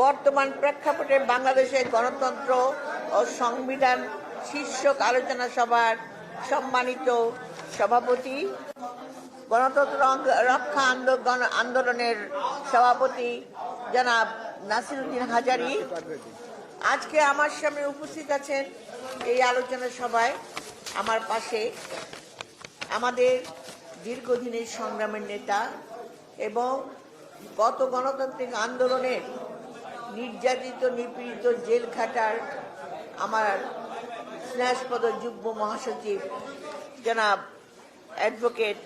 বর্তমান প্রেক্ষাপটে বাংলাদেশের গণতন্ত্র ও সংবিধান শীর্ষক আলোচনা সভার সম্মানিত সভাপতি, গণতন্ত্র রক্ষা আন্দোলনের সভাপতি জনাব নাসিরুদ্দিন হাজারি। আজকে আমার সামনে উপস্থিত আছেন এই আলোচনা সভায় আমার পাশে আমাদের দীর্ঘদিনের সংগ্রামের নেতা এবং গত গণতান্ত্রিক আন্দোলনের নির্যাতিত, নিপীড়িত, জেল খাটার আমার স্নেহাস্পদ যুগ্ম মহাসচিব জনাব অ্যাডভোকেট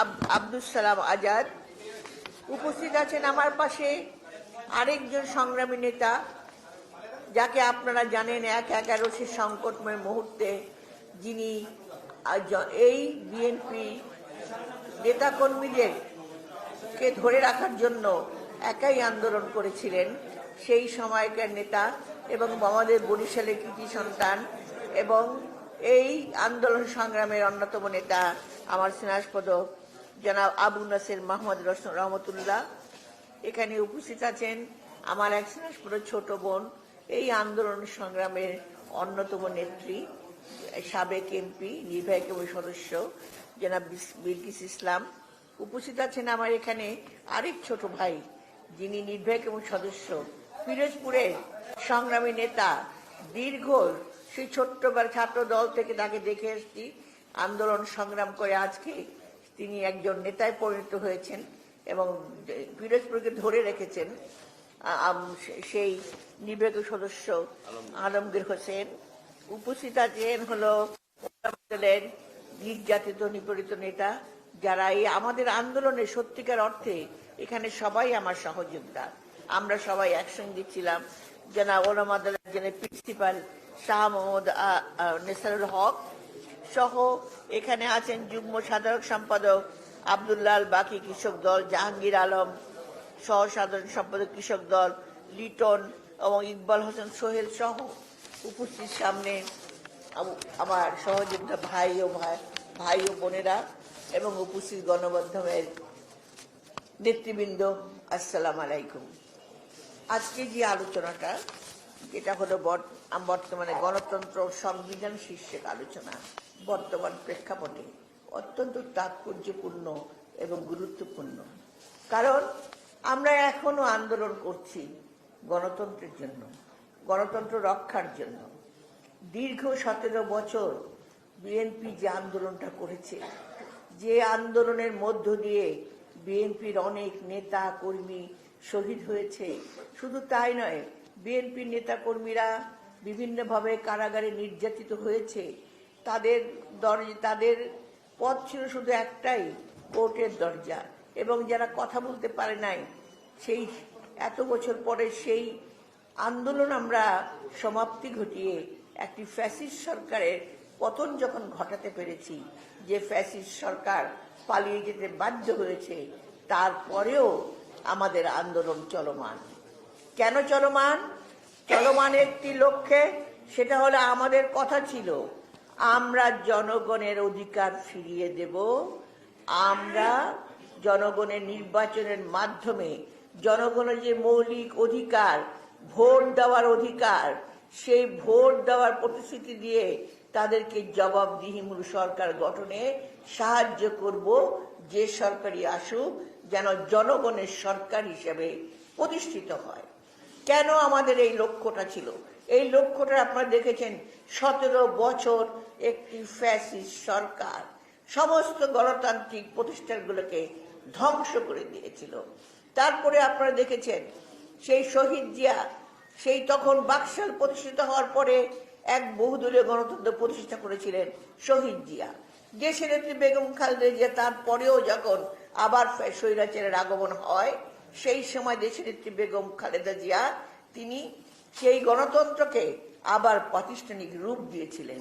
আব- আব্দুল সালাম আজাদ। উপস্থিত আছেন আমার পাশে আরেকজন সংগ্রামী নেতা, যাকে আপনারা জানেন এক একাদশী সংকটময় মুহূর্তে যিনি এই বিএনপি নেতাকর্মীদের কে ধরে রাখার জন্য একাই আন্দোলন করেছিলেন। সেই সময়কার নেতা এবং আমাদের বরিশালের কৃতি সন্তান এবং এই আন্দোলন সংগ্রামের অন্যতম নেতা আমার স্নেহাস্পদ জনাব আবু নাসের মাহমুদ রহমতুল্লাহ। এখানে উপস্থিত আছেন আমার এক স্নেহাস্পদ ছোট বোন, এই আন্দোলন সংগ্রামের অন্যতম নেত্রী, সাবেক এমপি, নির্বাহী কমিটির সদস্য জনাব বিলকিস ইসলাম। উপস্থিত আছেন আমার এখানে আরেক ছোট ভাই যিনি নির্বাহী এবং সদস্য। পিরোজপুরের সংগ্রামী নেতা দীর্ঘ সেই ছোট্টবার ছাত্র দল থেকে তাকে দেখে এসছি। আন্দোলন সংগ্রাম করে আজকে তিনি একজন নেতায় পরিণত হয়েছেন এবং পিরোজপুরকে ধরে রেখেছেন সেই নির্বাহী সদস্য আলমগীর হোসেন। উপস্থিত আছেন হলো নির্যাতিত নিপীড়িত নেতা যারা এই আমাদের আন্দোলনে সত্যিকার অর্থে এখানে সবাই আমার সহযোদ্ধা আমরা সবাই একসঙ্গে ছিলাম। যারা ওলামা দলের যিনি প্রিন্সিপাল শাহ মোহাম্মদ নেসারুল হক সহ এখানে আছেন যুগ্ম সাধারণ সম্পাদক আবদুল্লাল বাকি কৃষক দল, জাহাঙ্গীর আলম সহ সাধারণ সম্পাদক কৃষক দল, লিটন এবং ইকবাল হোসেন সোহেল সহ উপস্থিত সামনে আমার সহযোদ্ধা ভাই ও ভাই ভাই ও বোনেরা। এবং উপস্থিত গণমাধ্যমের নেতৃবৃন্দ, আসসালাম আলাইকুম। আজকে যে আলোচনাটা, এটা হলো বর্তমানে গণতন্ত্র সংবিধান শীর্ষক আলোচনা, বর্তমান প্রেক্ষাপটে অত্যন্ত তাৎপর্যপূর্ণ এবং গুরুত্বপূর্ণ। কারণ আমরা এখনও আন্দোলন করছি গণতন্ত্রের জন্য, গণতন্ত্র রক্ষার জন্য। দীর্ঘ সতেরো বছর বিএনপি যে আন্দোলনটা করেছে যে আন্দোলনের মধ্য দিয়ে বিএনপির অনেক নেতা কর্মী শহীদ হয়েছে। শুধু তাই নয়, বিএনপির নেতা কর্মীরা বিভিন্নভাবে কারাগারে নির্যাতিত হয়েছে। তাদের দরজা, তাদের পথ ছিল শুধু একটাই, কোর্টের দরজা। এবং যারা কথা বলতে পারে নাই, সেই এত বছর পরে সেই আন্দোলন আমরা সমাপ্তি ঘটিয়ে একটি ফ্যাসিস্ট সরকারের পতন যখন ঘটাতে পেরেছি, যে ফ্যাসিস্ট সরকার পালিয়ে যেতে বাধ্য হয়েছে, তারপরেও আমাদের আন্দোলন চলমান। কেন চলমান? চলমান একটি লক্ষ্যে, সেটা হলো আমাদের কথা ছিল, আমরা জনগণের অধিকার ফিরিয়ে দেব, আমরা জনগণের নির্বাচনের মাধ্যমে জনগণের যে মৌলিক অধিকার, ভোট দেওয়ার অধিকার, সেই ভোট দেওয়ার প্রতিশ্রুতি দিয়ে তাদেরকে জবাবদিহিমূল সরকার গঠনে সাহায্য করব, যে সরকারি আসুক, যেন জনগণের সরকার হিসেবে প্রতিষ্ঠিত হয়। কেন আমাদের এই লক্ষ্যটা ছিল? এই লক্ষ্যটা আপনারা দেখেছেন, সতেরো বছর একটি ফ্যাসিস্ট সরকার সমস্ত গণতান্ত্রিক প্রতিষ্ঠানগুলোকে ধ্বংস করে দিয়েছিল। তারপরে আপনারা দেখেছেন, সেই শহীদ জিয়া, সেই তখন বাকশাল প্রতিষ্ঠিত হওয়ার পরে এক বহুদলীয় গণতন্ত্র প্রতিষ্ঠা করেছিলেন শহীদ জিয়া। দেশের নেত্রী বেগম খালেদা জিয়া তারপরেও যখন আবার স্বৈরাচারের আগমন হয়, সেই সময় দেশের নেত্রী বেগম খালেদা জিয়া, তিনি সেই গণতন্ত্রকে আবার প্রাতিষ্ঠানিক রূপ দিয়েছিলেন।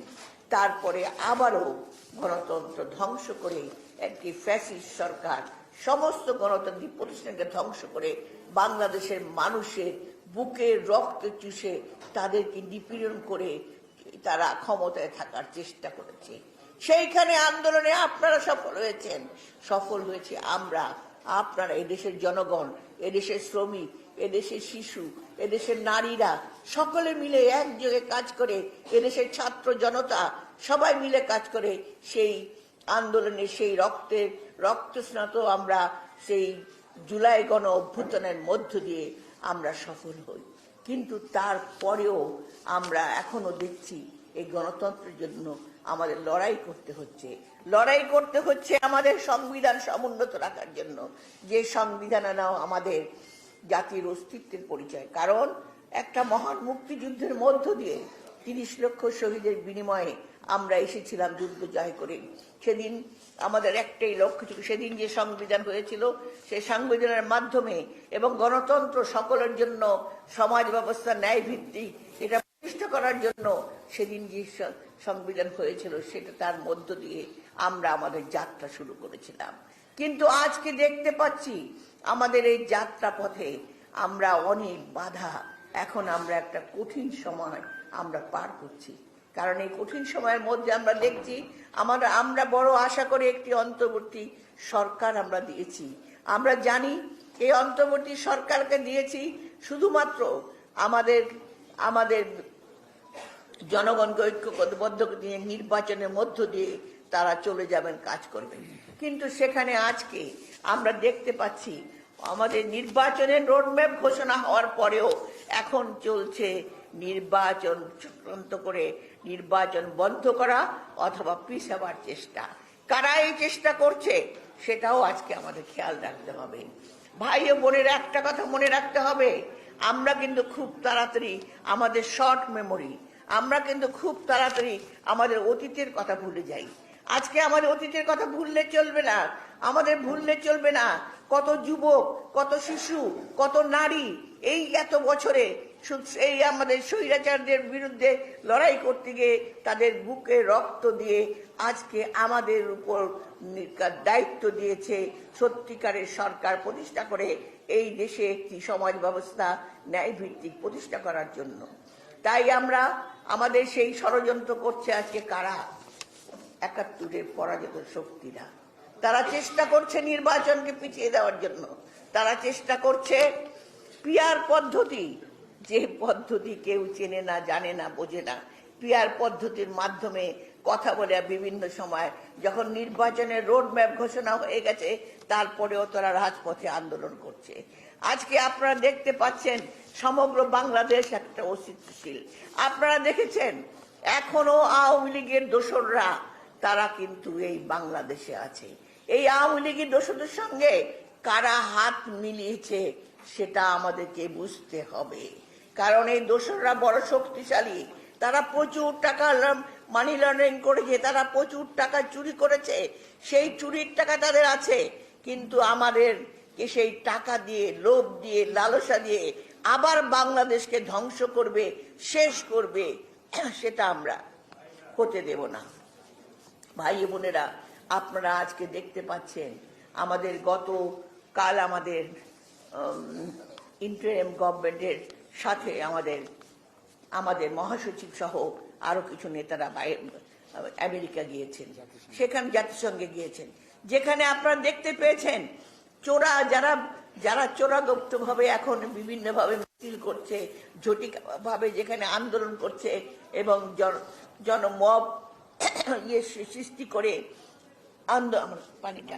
তারপরে আবারও গণতন্ত্র ধ্বংস করে একটি ফ্যাসিস্ট সরকার, সমস্ত গণতান্ত্রিক প্রতিষ্ঠানকে ধ্বংস করে বাংলাদেশের মানুষের বুকে রক্ত চুষে তাদেরকে নিপীড়ন করে তারা ক্ষমতায় থাকার চেষ্টা করেছে। সেইখানে আন্দোলনে আপনারা সফল হয়েছেন। সফল হয়েছে আমরা। আপনারা এদেশের জনগণ, এদেশের শ্রমিক, এদেশের শিশু, এদেশের নারীরা, সকলে মিলে একযোগে কাজ করে এদেশের ছাত্র জনতা, সবাই মিলে কাজ করে সেই আন্দোলনে সেই রক্তের, রক্তস্নাত আমরা সেই জুলাই গণ অভ্যুত্থানের মধ্য দিয়ে আমরা সফল হই। কিন্তু তারপরেও আমরা এখনও দেখছি এই গণতন্ত্রের জন্য আমাদের লড়াই করতে হচ্ছে। লড়াই করতে হচ্ছে আমাদের সংবিধান সমুন্নত রাখার জন্য। যে সংবিধান নাও আমাদের জাতির অস্তিত্বের পরিচয়। কারণ একটা মহান মুক্তিযুদ্ধের মধ্য দিয়ে তিরিশ লক্ষ শহীদের বিনিময়ে আমরা এসেছিলাম যুদ্ধ জয় করে। সেদিন আমাদের একটাই লক্ষ্য ছিল, সেদিন যে সংবিধান হয়েছিল সেই সংবিধানের মাধ্যমে এবং গণতন্ত্র সকলের জন্য, সমাজ ব্যবস্থা ন্যায় ভিত্তিক এটা প্রতিষ্ঠা করার জন্য সেদিন যে সংবিধান হয়েছিল, সেটা তার মধ্য দিয়ে আমরা আমাদের যাত্রা শুরু করেছিলাম। কিন্তু আজকে দেখতে পাচ্ছি, আমাদের এই যাত্রা পথে আমরা অনেক বাধা, এখন আমরা একটা কঠিন সময় আমরা পার করছি। কারণ এই কঠিন সময়ের মধ্যে আমরা দেখছি, আমরা আমরা বড় আশা করে একটি অন্তর্বর্তী সরকার আমরা দিয়েছি। আমরা জানি এই অন্তর্বর্তী সরকারকে দিয়েছি শুধুমাত্র আমাদের আমাদের জনগণকে ঐক্যবদ্ধ নিয়ে নির্বাচনের মধ্য দিয়ে তারা চলে যাবেন, কাজ করবেন। কিন্তু সেখানে আজকে আমরা দেখতে পাচ্ছি আমাদের নির্বাচনের রোডম্যাপ ঘোষণা হওয়ার পরেও এখন চলছে নির্বাচন চক্রান্ত করে নির্বাচন বন্ধ করা অথবা পিছাবার চেষ্টা। কারা এই চেষ্টা করছে সেটাও আজকে আমাদের খেয়াল রাখতে হবে। ভাই ও বোনের একটা কথা মনে রাখতে হবে, আমরা কিন্তু খুব তাড়াতাড়ি আমাদের শর্ট মেমোরি আমরা কিন্তু খুব তাড়াতাড়ি আমাদের অতীতের কথা ভুলে যাই। আজকে আমাদের অতীতের কথা ভুললে চলবে না, আমাদের ভুললে চলবে না কত যুবক, কত শিশু, কত নারী এই এত বছরে এই আমাদের স্বৈরাচারদের বিরুদ্ধে লড়াই করতে গিয়ে তাদের বুকে রক্ত দিয়ে আজকে আমাদের উপর দায়িত্ব দিয়েছে সত্যিকারের সরকার প্রতিষ্ঠা করে এই দেশে একটি সমাজ ব্যবস্থা ন্যায় ভিত্তিক প্রতিষ্ঠা করার জন্য। তাই আমরা আমাদের সেই ষড়যন্ত্র করছে আজকে কারা? একাত্তরের পরাজিত শক্তিরা। তারা চেষ্টা করছে নির্বাচনকে পিছিয়ে দেওয়ার জন্য। তারা চেষ্টা করছে পিয়ার পদ্ধতি। যে পদ্ধতি কেউ চেনে না, জানে না, বোঝে না, পিয়ার পদ্ধতির মাধ্যমে কথা বলে বিভিন্ন সময় যখন নির্বাচনের রোড ম্যাপ ঘোষণা হয়ে গেছে, তারপরেও তারা রাজপথে আন্দোলন করছে। আজকে আপনারা দেখতে পাচ্ছেন সমগ্র বাংলাদেশ একটা অস্তিত্বশীল। আপনারা দেখেছেন, এখনও আওয়ামী লীগের দোসররা, তারা কিন্তু এই বাংলাদেশে আছে। এই আওয়ামী লীগের দোসরদের সঙ্গে কারা হাত মিলিয়েছে, সেটা আমাদেরকে বুঝতে হবে। কারণ এই দোসররা বড় শক্তিশালী। তারা প্রচুর টাকা মানি লন্ডারিং করেছে, তারা প্রচুর টাকা চুরি করেছে। সেই চুরির টাকা তাদের আছে। কিন্তু আমাদের সেই টাকা দিয়ে, লোভ দিয়ে, লালসা দিয়ে আবার বাংলাদেশকে ধ্বংস করবে, শেষ করবে, সেটা আমরা হতে দেব না। ভাই বোনেরা আপনারা আজকে দেখতে পাচ্ছেন, আমাদের গত কাল আমাদের ইন্টারিম গভর্নমেন্টের সাথে আমাদের আমাদের মহাসচিব সহ আরও কিছু নেতারা আমেরিকা গিয়েছেন, সেখানে জাতিসংঘে গিয়েছেন। যেখানে আপনারা দেখতে পেয়েছেন, চোরা যারা যারা চোরাগুপ্ত ভাবে এখন বিভিন্ন ভাবে মিছিল করছে জটিক ভাবে যেখানে আন্দোলন করছে এবং জন- জনমব ইয়ে সৃষ্টি করে আন্দোলন আমার পানিটা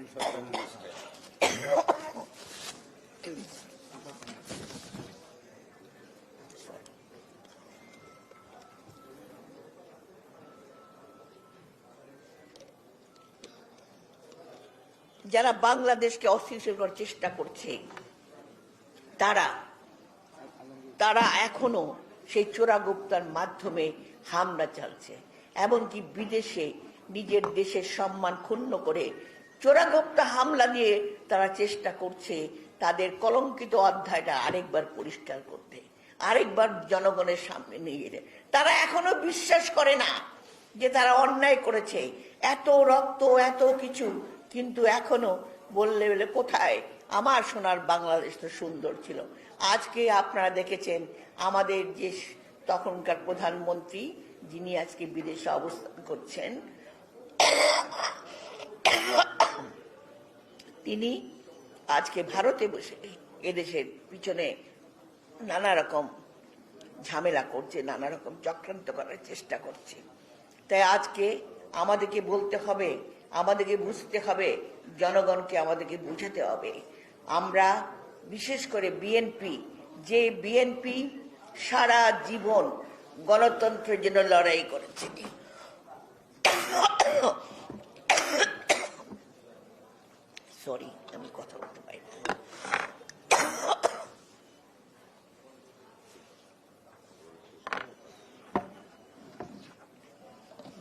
যারা বাংলাদেশকে অস্থিতিশীল করার চেষ্টা করছে, তারা তারা এখনও সেই চোরাগুপ্তার মাধ্যমে হামলা চালছে, এমনকি বিদেশে নিজের দেশের সম্মান ক্ষুণ্ণ করে চোরাগুপ্তা হামলা দিয়ে তারা চেষ্টা করছে তাদের কলঙ্কিত অধ্যায়টা আরেকবার পরিষ্কার করতে, আরেকবার জনগণের সামনে নিয়ে যেতে। তারা এখনও বিশ্বাস করে না যে তারা অন্যায় করেছে, এত রক্ত, এত কিছু, কিন্তু এখনও বললে বলে কোথায়? আমার সোনার বাংলাদেশ তো সুন্দর ছিল। আজকে আপনারা দেখেছেন আমাদের যে তখনকার প্রধানমন্ত্রী, যিনি আজকে বিদেশে অবস্থান করছেন তিনি আজকে ভারতে বসে এদেশের পিছনে নানা রকম ঝামেলা করছে, নানা রকম চক্রান্ত করার চেষ্টা করছে। তাই আজকে আমাদেরকে বলতে হবে, আমাদেরকে বুঝতে হবে, জনগণকে আমাদেরকে বুঝাতে হবে। আমরা বিশেষ করে বিএনপি, যে বিএনপি সারা জীবন গণতন্ত্রের জন্য লড়াই করেছে। সরি আমি কথা বলতে পারি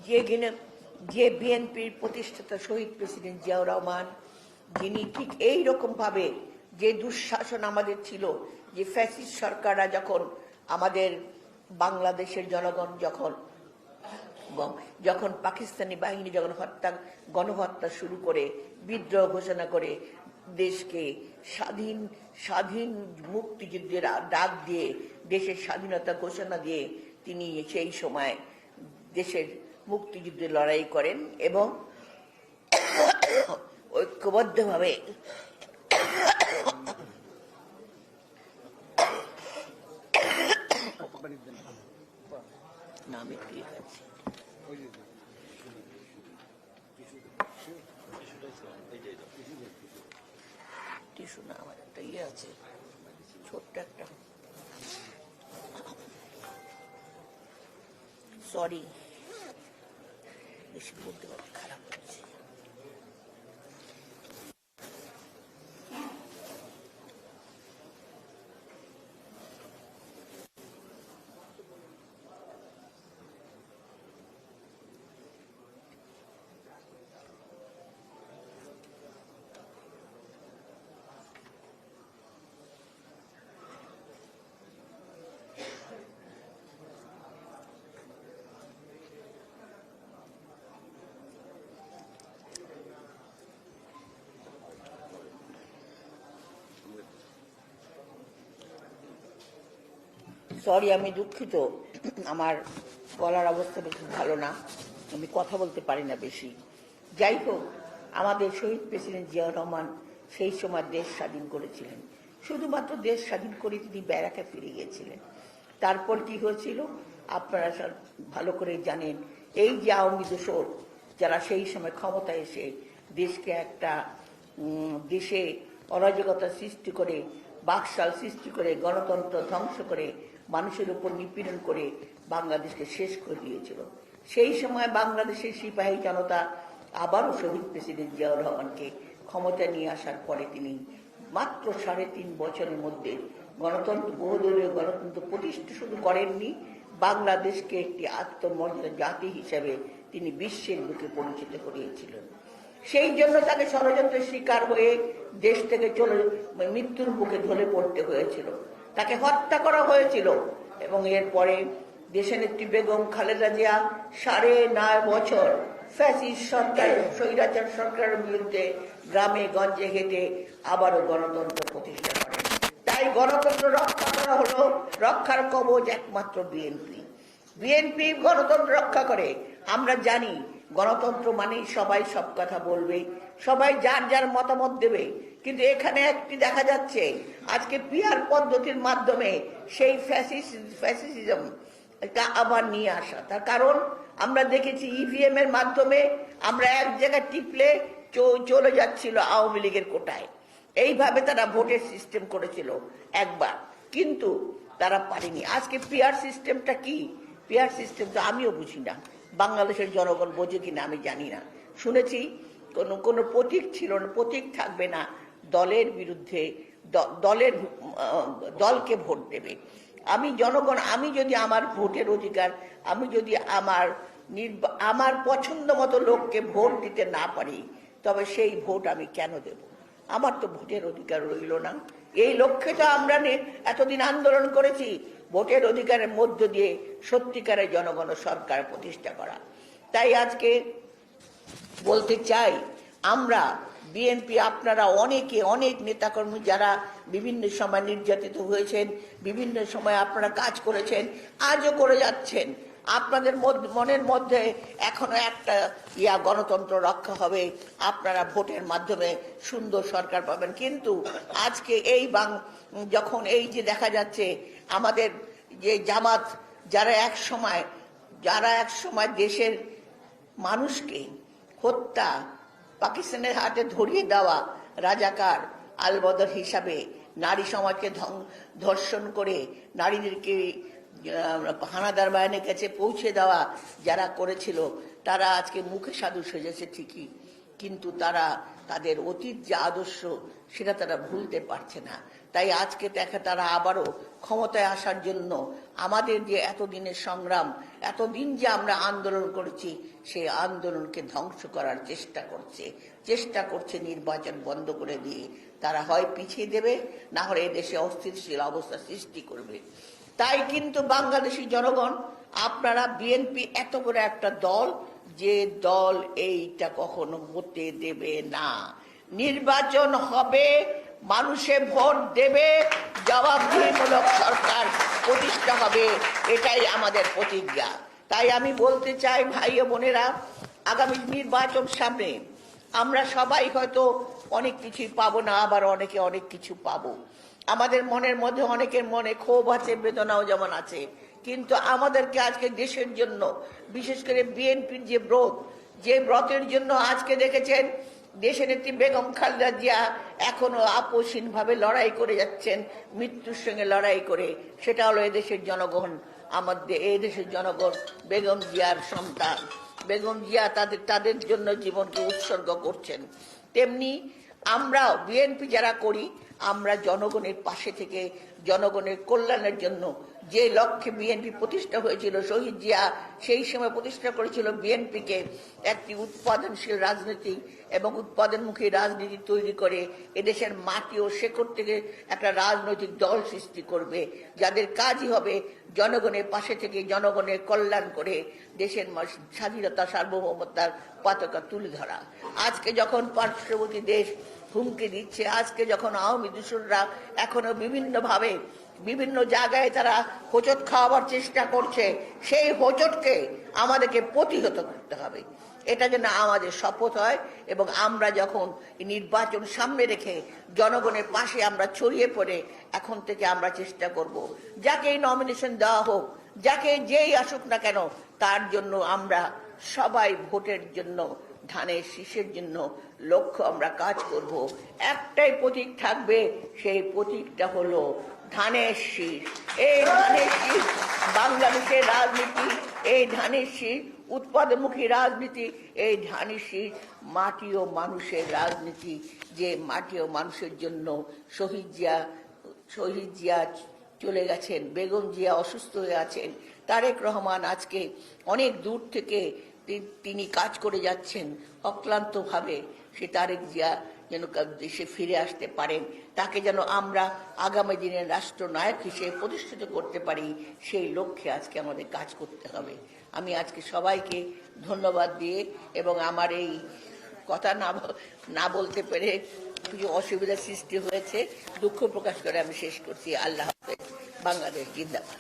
যে কিনা যে বিএনপির প্রতিষ্ঠাতা শহীদ প্রেসিডেন্ট জিয়াউর রহমান, যিনি ঠিক এই ভাবে যে দুঃশাসন আমাদের ছিল, যে ফ্যাসিস্ট সরকাররা যখন আমাদের বাংলাদেশের জনগণ যখন যখন পাকিস্তানি বাহিনী যখন হত্যা, গণহত্যা শুরু করে, বিদ্রোহ ঘোষণা করে, দেশকে স্বাধীন স্বাধীন মুক্তিযুদ্ধের ডাক দিয়ে, দেশের স্বাধীনতা ঘোষণা দিয়ে তিনি সেই সময় দেশের মুক্তিযুদ্ধে লড়াই করেন এবং ঐক্যবদ্ধভাবে না আমি টিস্যু না আমার একটা ইয়ে আছে ছোট্ট একটা। সরি বেশি বলতে পারছি খারাপ। সরি আমি দুঃখিত। আমার গলার অবস্থা বেশি ভালো না। আমি কথা বলতে পারি না বেশি। যাই হোক, আমাদের শহীদ প্রেসিডেন্ট জিয়াউর রহমান সেই সময় দেশ স্বাধীন করেছিলেন। শুধুমাত্র দেশ স্বাধীন করে তিনি ব্যারাকে ফিরে গিয়েছিলেন। তারপর কি হয়েছিল? আপনারা সব ভালো করে জানেন, এই যে আওয়ামী দোসর যারা সেই সময় ক্ষমতায় এসে দেশকে একটা দেশে অরাজকতা সৃষ্টি করে, বাকশাল সৃষ্টি করে, গণতন্ত্র ধ্বংস করে মানুষের উপর নিপীড়ন করে বাংলাদেশকে শেষ করে দিয়েছিল। সেই সময় বাংলাদেশের সিপাহী জনতা আবারও শহীদ প্রেসিডেন্ট জিয়াউর রহমানকে ক্ষমতা নিয়ে আসার পরে তিনি মাত্র সাড়ে তিন বছরের মধ্যে গণতন্ত্র, বহুদলীয় গণতন্ত্র প্রতিষ্ঠা শুধু করেননি। বাংলাদেশকে একটি আত্মমর্যাদা জাতি হিসেবে তিনি বিশ্বের বুকে পরিচিত করিয়েছিলেন। সেই জন্য তাকে ষড়যন্ত্রের শিকার হয়ে দেশ থেকে চলে মৃত্যুর মুখে ঢলে পড়তে হয়েছিল। তাকে হত্যা করা হয়েছিল। এবং এরপরে দেশের দেশনেত্রী বেগম খালেদা জিয়া সাড়ে নয় বছর ফ্যাসিস্ট সরকার স্বৈরাচার সরকারের বিরুদ্ধে গ্রামে, গঞ্জে হেঁটে আবারও গণতন্ত্র প্রতিষ্ঠা করেন তাই গণতন্ত্র রক্ষা করা হলো, রক্ষার কবচ একমাত্র বিএনপি। বিএনপি গণতন্ত্র রক্ষা করে। আমরা জানি, গণতন্ত্র মানেই সবাই সব কথা বলবে, সবাই যার যার মতামত দেবে কিন্তু এখানে একটি দেখা যাচ্ছে, আজকে পিয়ার পদ্ধতির মাধ্যমে সেই ফ্যাসিসিজম আবার নিয়ে আসা। তার কারণ আমরা দেখেছি ইভিএম এর মাধ্যমে আমরা এক জায়গায় টিপলে চলে যাচ্ছিল আওয়ামী লীগের কোটায়। এইভাবে তারা ভোটের সিস্টেম করেছিল একবার। কিন্তু তারা পারেনি। আজকে পিয়ার সিস্টেমটা কি? পিয়ার সিস্টেম তো আমিও বুঝি না। বাংলাদেশের জনগণ বোঝে কিনা আমি জানি না। শুনেছি কোনো কোনো প্রতীক ছিল না, প্রতীক থাকবে না দলের বিরুদ্ধে দলের দলকে ভোট দেবে। আমি জনগণ, আমি যদি আমার ভোটের অধিকার, আমি যদি আমার আমার পছন্দ মতো লোককে ভোট দিতে না পারি, তবে সেই ভোট আমি কেন দেব? আমার তো ভোটের অধিকার রইল না। এই লক্ষ্যে তো আমরা এতদিন আন্দোলন করেছি, ভোটের অধিকারের মধ্য দিয়ে সত্যিকারের জনগণ সরকার প্রতিষ্ঠা করা। তাই আজকে বলতে চাই, আমরা বিএনপি আপনারা অনেকে, অনেক নেতাকর্মী যারা বিভিন্ন সময় নির্যাতিত হয়েছেন, বিভিন্ন সময় আপনারা কাজ করেছেন, আজও করে যাচ্ছেন। আপনাদের মনের মধ্যে এখনও একটা ইয়া গণতন্ত্র রক্ষা হবে, আপনারা ভোটের মাধ্যমে সুন্দর সরকার পাবেন। কিন্তু আজকে এই বাং, যখন এই যে দেখা যাচ্ছে, আমাদের যে জামাত, যারা এক সময়, যারা এক সময় দেশের মানুষকে হত্যা পাকিস্তানের হাতে ধরিয়ে দেওয়া রাজাকার আলবদর হিসাবে নারী সমাজকে ধর্ষণ করে নারীদেরকে হানাদার বাহিনীর কাছে পৌঁছে দেওয়া যারা করেছিল, তারা আজকে মুখে সাধু সেজেছে ঠিকই, কিন্তু তারা তাদের অতীত যে আদর্শ, সেটা তারা ভুলতে পারছে না। তাই আজকে দেখা তারা আবারও ক্ষমতায় আসার জন্য আমাদের যে এতদিনের সংগ্রাম এতদিন যে আমরা আন্দোলন করেছি, সেই আন্দোলনকে ধ্বংস করার চেষ্টা করছে। চেষ্টা করছে নির্বাচন বন্ধ করে দিয়ে। তারা হয় পিছিয়ে দেবে, না হলে দেশে অস্থিতিশীল অবস্থা সৃষ্টি করবে। তাই কিন্তু বাংলাদেশি জনগণ, আপনারা বিএনপি এত বড় একটা দল যে দল এইটা কখনো হতে দেবে না। নির্বাচন হবে, মানুষে ভোট দেবে জবাবদিহিমূলক সরকার প্রতিষ্ঠা হবে, এটাই আমাদের প্রতিজ্ঞা। তাই আমি বলতে চাই, ভাই ও বোনেরা, আগামী নির্বাচন সামনে আমরা সবাই হয়তো অনেক কিছুই পাবো না, আবার অনেকে অনেক কিছু পাবো। আমাদের মনের মধ্যে অনেকের মনে ক্ষোভ আছে, বেদনাও যেমন আছে। কিন্তু আমাদেরকে আজকে দেশের জন্য, বিশেষ করে বিএনপির যে ব্রত, যে ব্রতের জন্য আজকে দেখেছেন দেশের নেত্রী বেগম খালেদা জিয়া এখনও আপোষহীন ভাবে লড়াই করে যাচ্ছেন, মৃত্যুর সঙ্গে লড়াই করে। সেটা হলো এদেশের জনগণ আমাদের এই দেশের জনগণ, বেগম জিয়ার সন্তান। বেগম জিয়া তাদের তাদের জন্য জীবনকে উৎসর্গ করছেন। তেমনি আমরাও বিএনপি যারা করি আমরা জনগণের পাশে থেকে, জনগণের কল্যাণের জন্য যে লক্ষ্যে বিএনপি প্রতিষ্ঠা হয়েছিল, শহীদ জিয়া সেই সময় প্রতিষ্ঠা করেছিল বিএনপিকে একটি উৎপাদনশীল রাজনীতি এবং উৎপাদনমুখী রাজনীতি তৈরি করে এদেশের মাটি ও শেকড় থেকে একটা রাজনৈতিক দল সৃষ্টি করবে, যাদের কাজই হবে জনগণের পাশে থেকে জনগণের কল্যাণ করে দেশের স্বাধীনতা সার্বভৌমতার পতাকা তুলে ধরা। আজকে যখন পার্শ্ববর্তী দেশ হুমকি দিচ্ছে। আজকে যখন আওয়ামী দূষণরা এখনও বিভিন্নভাবে বিভিন্ন জায়গায় তারা হোঁচট খাওয়াবার চেষ্টা করছে, সেই হোঁচটকে আমাদেরকে প্রতিহত করতে হবে। এটা যেন আমাদের শপথ হয় এবং আমরা যখন নির্বাচন সামনে রেখে জনগণের পাশে আমরা ছড়িয়ে পড়ে, এখন থেকে আমরা চেষ্টা করব। যাকে এই নমিনেশন দেওয়া হোক, যাকে যেই আসুক না কেন, তার জন্য আমরা সবাই ভোটের জন্য ধানের শীষের জন্য লক্ষ্য আমরা কাজ করব। একটাই প্রতীক থাকবে, সেই প্রতীকটা হলো ধানের শীষ। এই ধানের শীষ বাংলাদেশের রাজনীতি, এই ধানের শীষ উৎপাদনমুখী রাজনীতি, এই ধানের শীষ মাটি ও মানুষের রাজনীতি, যে মাটি ও মানুষের জন্য শহীদ জিয়া শহীদ জিয়া চলে গেছেন, বেগম জিয়া অসুস্থ হয়ে আছেন, তারেক রহমান আজকে অনেক দূর থেকে তিনি কাজ করে যাচ্ছেন অক্লান্তভাবে। সে তারেক জিয়া যেন দেশে ফিরে আসতে পারেন। তাকে যেন আমরা আগামী দিনের রাষ্ট্রনায়ক হিসেবে প্রতিষ্ঠিত করতে পারি, সেই লক্ষ্যে আজকে আমাদের কাজ করতে হবে। আমি আজকে সবাইকে ধন্যবাদ দিয়ে এবং আমার এই কথা না না বলতে পেরে কিছু অসুবিধার সৃষ্টি হয়েছে, দুঃখ প্রকাশ করে আমি শেষ করছি। আল্লাহ হাফেজ। বাংলাদেশ জিন্দাবাদ।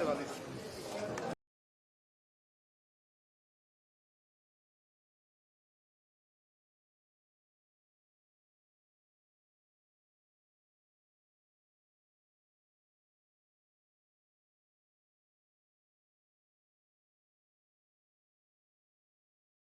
ভালো হয়েছে ভালো হয়েছে